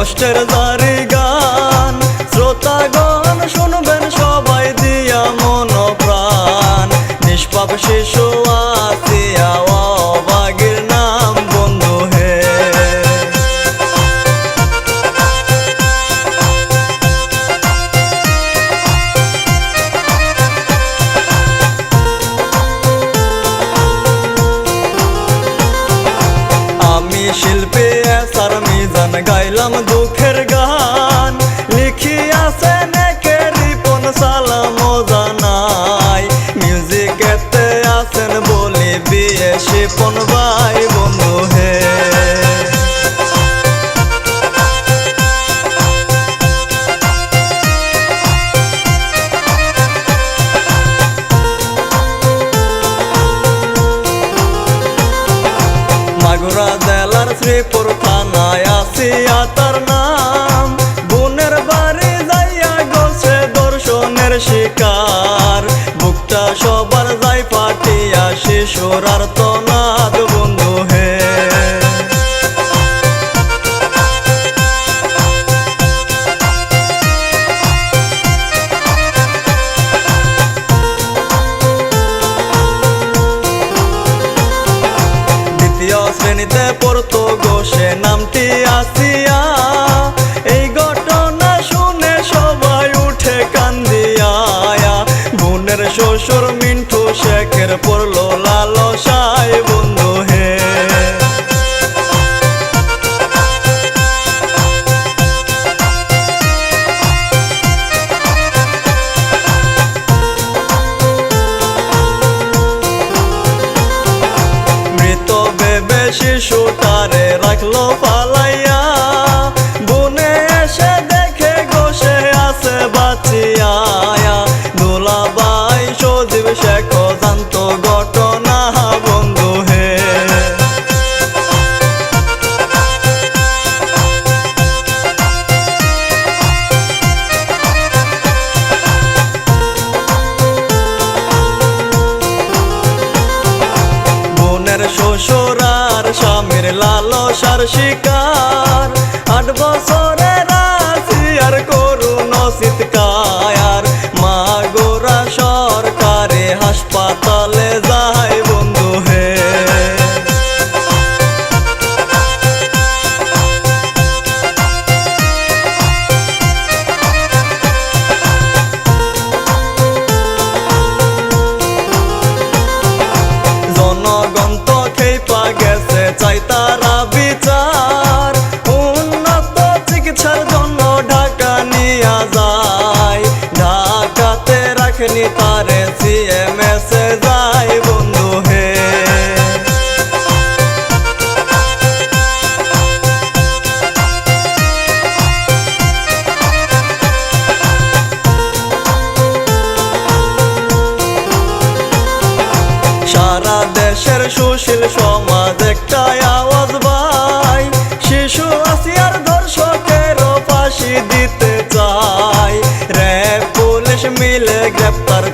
কষ্টের জারি গান। শ্রোতাগণ শুনবেন সবাই দিয়া মন প্রাণ। নিষ্পাপ শিশু আসিয়া অবাগের নাম শিল্পী মিজান গাইলাম শ্রীপুর থানায় আসিয়া তার নাম। বোনের বাড়ি যাইয়া গোছে দর্শনের শিকার। বুকটা সবার যাই শিশুর আর তনাদ, বন্ধু হে। দ্বিতীয় শ্রেণীতে পড়তো সে নামটি আসিয়া, এই ঘটনা শুনে সবাই উঠে কান্দিয়া বোনের শ্বশুর মিন্টু শেখের পড়ল লালসায়, বন্ধু হে। মৃত বেবে শিশুটারে 老花 শিকার আট বছরের দেশের সুশীল সমাজ একটা আওয়াজ ভাই। শিশু আসিয়ার দর্শকের ফাঁসি দিতে চাই। রে পুলিশ মিলে গ্রেপ্তার